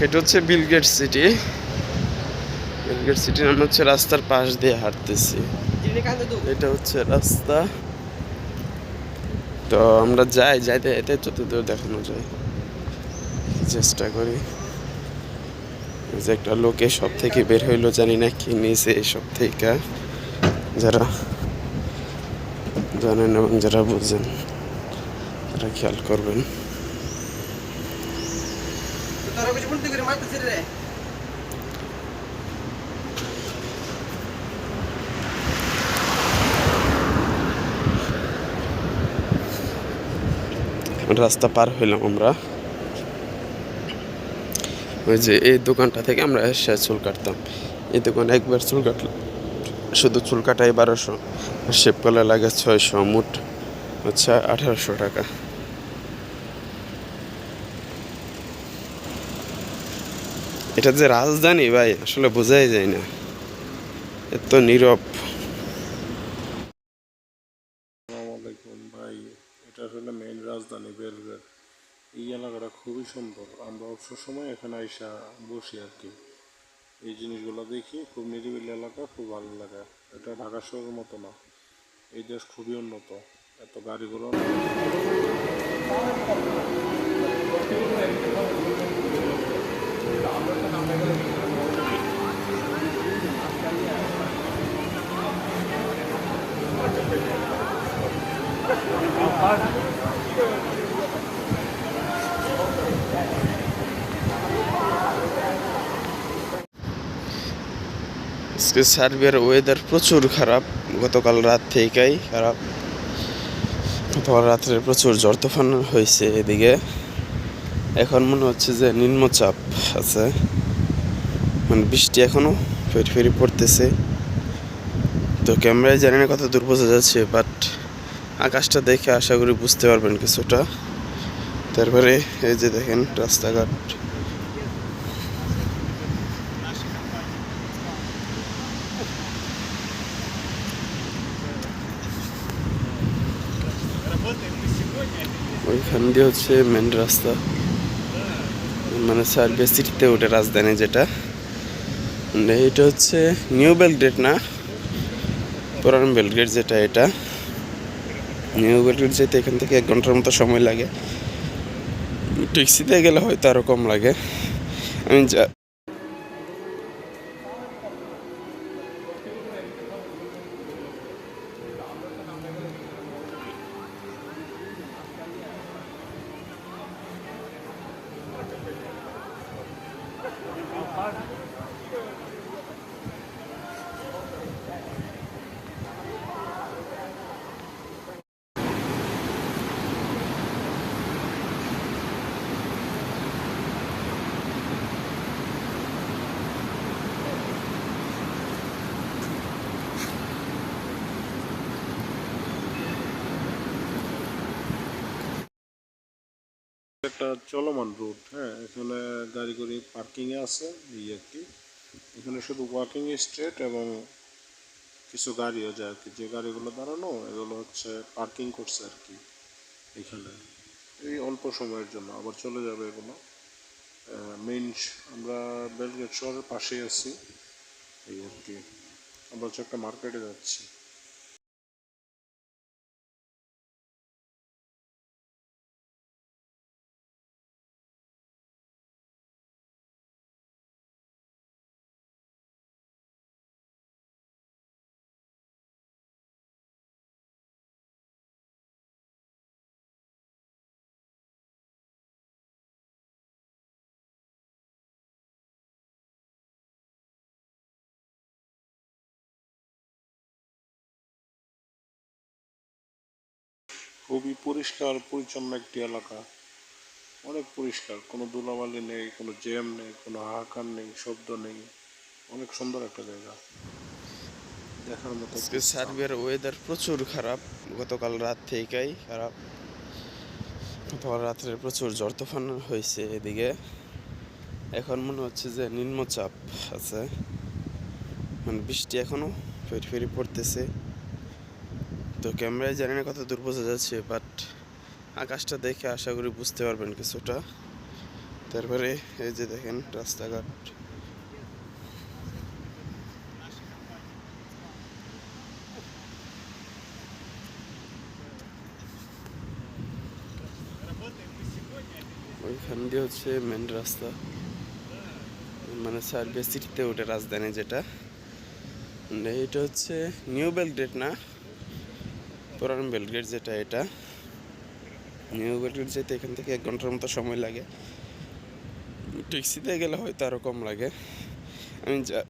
এটা হচ্ছে বিলগেট city বিলগেট city আমরা হচ্ছে রাস্তার পাশ দিয়ে হাঁটতেছি। এটা হচ্ছে রাস্তা। তো আমরা যাই যাইতে যাইতে যতদূর দেখানো যায়। চেষ্টা করি। যে একটা লোকে সব থেকে বের হইল জানি না কি নিয়েছে সব থেকে। যারা জানেন এবং যারা বুঝেন তারা খেয়াল করবেন। রাস্তা পার হইলাম আমরা। ওই যে এই দোকানটা থেকে আমরা এসে চুল কাটতাম। এই দোকানে একবার চুল কাটলাম। শুধু চুল কাটাই বারোশো শেপ করা লাগে ছয়শো, মোট হচ্ছে আঠারোশো টাকা। এটা যে রাজধানী ভাই, আসলে বোঝাই যায় না। এত নীরব। আলাইকুম ভাই, এটা আসলে মেইন রাজধানী বেলগ্রেড এই এলাকাটা খুবই সুন্দর। আমরা অবসর সময় এখানে আইসা বসি আর কি। এই জিনিসগুলো দেখি, খুব নিরিবিলি এলাকা, খুব ভালো লাগে। এটা ঢাকা শহরের মতো না। এই দেশ খুবই উন্নত। এত গাড়ি ঘোড়া আজকে সার্বিয়ার ওয়েদার প্রচুর খারাপ, গতকাল রাত থেকেই খারাপ। গতকাল রাত্রে প্রচুর ঝড় তুফান হয়েছে এদিকে। এখন মনে হচ্ছে যে নিম্নচাপ আছে। মানে বৃষ্টি এখনও ফেরি ফেরি পড়তেছে। তো ক্যামেরায় জানি না কত দূর বোঝা যাচ্ছে বাট আকাশটা দেখে আশা করি বুঝতে পারবেন কিছুটা। তারপরে এই যে দেখেন রাস্তাঘাট। ওইখান দিয়ে হচ্ছে মেন রাস্তা। মানে সার্ভিস সিটিতে ওঠে রাজধানী যেটা। এটা হচ্ছে নিউ বেলগ্রেড না? পুরান বেলগ্রেড যেটা এটা। নিউ বেলগ্রেড যেতে এখান থেকে এক ঘণ্টার মতো সময় লাগে। ট্যাক্সিতে গেলে হয়তো আরও কম লাগে। আমি যা একটা চলমান রুট হ্যাঁ? এখানে গাড়ি করে পার্কিংয়ে আছে, এই আর কি। এখানে শুধু ওয়াকিং স্ট্রিট এবং কিছু গাড়িও যায় আর কি। যে গাড়িগুলো দাঁড়ানো, এগুলো হচ্ছে পার্কিং করছে আর কি এখানে। এই অল্প সময়ের জন্য, আবার চলে যাবে এগুলো। মেইন আমরা বেলগেট শহরের পাশেই আছি, এই আর কি। আমরা হচ্ছে একটা মার্কেটে যাচ্ছি। খুবই পরিষ্কার পরিচ্ছন্ন একটি এলাকা। অনেক পরিষ্কার কোনো ধুলাবালি নেই কোনো জ্যাম নেই কোনো হাহাকার নেই শব্দ নেই। অনেক সুন্দর একটা জায়গা। দেখার মতো সার্বিয়ার ওয়েদার প্রচুর খারাপ। গতকাল রাত থেকেই খারাপ। গতকাল রাত্রে প্রচুর ঝড় তুফান হয়েছে এদিকে। এখন মনে হচ্ছে যে নিম্নচাপ আছে। মানে বৃষ্টি এখনও ফেরি ফেরি পড়তেছে। তো ক্যামেরায় জানি না কত দূর বোঝা যাচ্ছে বাট আকাশটা দেখে আশা করি বুঝতে পারবেন কিছুটা। তারপরে এই যে দেখেন রাস্তাঘাট। ওইখান দিয়ে হচ্ছে মেন রাস্তা। মানে সার্ভিস সিটিতে ওঠে রাজধানী যেটা। এটা হচ্ছে নিউ বেলগ্রেড না? পুরান বেলগেট যেটা, এটা। নিউ বেলগেট যেতে এখান থেকে এক ঘণ্টার মতো সময় লাগে। ট্যাক্সিতে গেলে হয়তো আরও কম লাগে। আমি যা